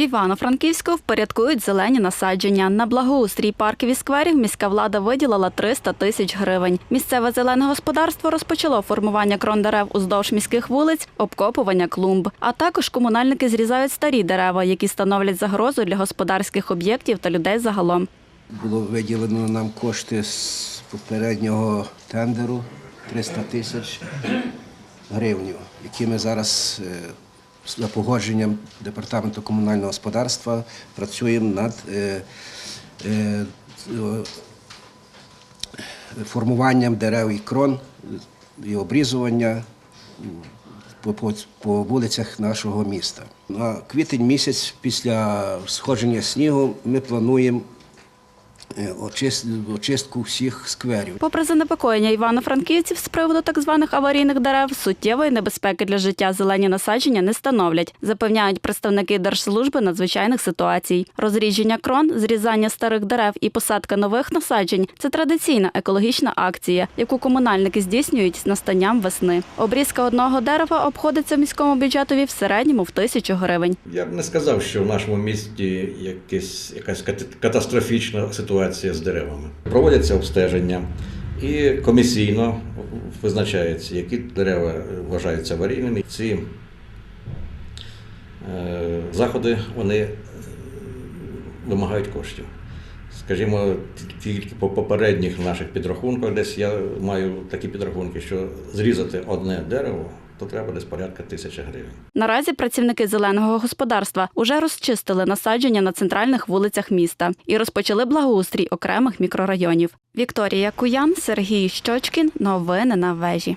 В Івано-Франківську впорядкують зелені насадження. На благоустрій парків і скверів міська влада виділила 300 тисяч гривень. Місцеве зелене господарство розпочало формування крон дерев уздовж міських вулиць, обкопування клумб. А також комунальники зрізають старі дерева, які становлять загрозу для господарських об'єктів та людей загалом. Було виділено нам кошти з попереднього тендеру 300 тисяч гривень, які ми зараз е, за погодженням департаменту комунального господарства працюємо над е, е, о, формуванням дерев і крон і обрізування по, вулицях нашого міста. На квітень місяць після сходження снігу ми плануємо е, очистку всіх скверів. Попри занепокоєння івано-франківців з приводу так званих аварійних дерев, суттєвої небезпеки для життя зелені насадження не становлять, запевняють представники Держслужби надзвичайних ситуацій. Розрідження крон, зрізання старих дерев і посадка нових насаджень це традиційна екологічна акція, яку комунальники здійснюють з настанням весни. Обрізка одного дерева обходиться міському бюджетові в середньому в тисячу гривень. Я б не сказав, що в нашому місті якась, якась кат- катастрофічна ситуація з деревами. Проводяться обстеження і комісійно визначається, які дерева вважаються аварійними. Ці е, заходи вони е, вимагають коштів. Скажімо, тільки по попередніх наших підрахунках, десь я маю такі підрахунки, що зрізати одне дерево, то треба десь порядка тисячі гривень. Наразі працівники зеленого господарства уже розчистили насадження на центральних вулицях міста і розпочали благоустрій окремих мікрорайонів. Вікторія Куян, Сергій Щочкін. Новини на вежі.